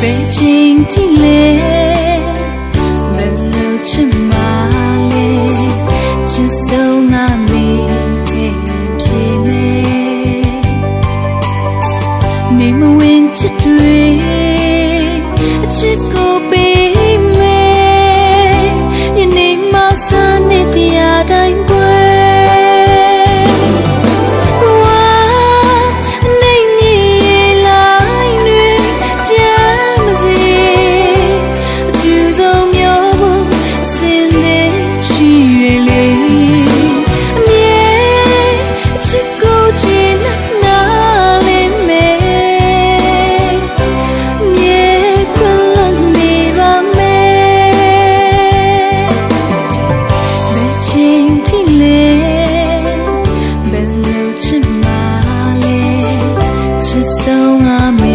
ဘယ်ချိန်ထိလဲမလို့ချင်မလဲချစ်ဆုံးငါမေးဖြစ်နေနေမဝင်ချစ်တွေအချစ်ကိုပေး Just so I'm